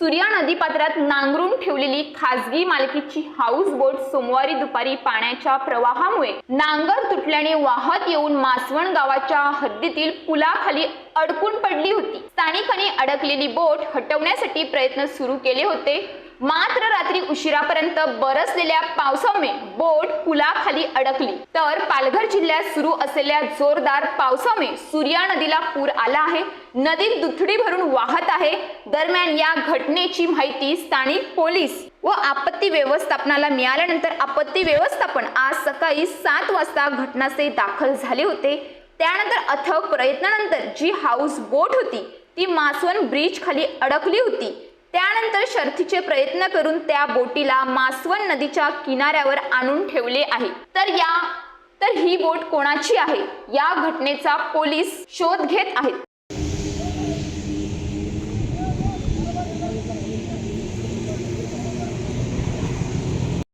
सूर्या नदीपात्रात नांगरून ठेवलेली खासगी मालकीची हाऊस बोट सोमवारी दुपारी पाण्याच्या प्रवाहामुळे नांगर तुटल्याने वाहत येऊन मासवण गावाच्या हद्दीतील पुलाखाली अडकून पडली होती. स्थानिकांनी अडकलेली बोट हटवण्यासाठी प्रयत्न सुरू केले होते. मात्र रात्री उशिरापर्यंत बरसलेल्या पावसामुळे बोट पुलाखाली अडकली. तर पालघर जिल्ह्यात सुरू असलेल्या जोरदार पावसामुळे सूर्या नदीला पूर आला आहे. नदीत दुथडी भरून वाहत आहे. दरम्यान या घटनेची माहिती स्थानिक पोलीस व आपत्ती व्यवस्थापनाला मिळाल्यानंतर आपत्ती व्यवस्थापन आज सकाळी सात वाजता घटनास्थळी दाखल झाले होते. त्यानंतर अथक प्रयत्नानंतर जी हाऊस बोट होती ती मासवन ब्रिज खाली अडकली होती. त्यानंतर शर्थीचे प्रयत्न करून त्या बोटीला मासवण नदीच्या किनाऱ्यावर आणून ठेवले आहे. तर या तर ही बोट कोणाची आहे? या घटनेचा पोलीस शोध घेत आहेत.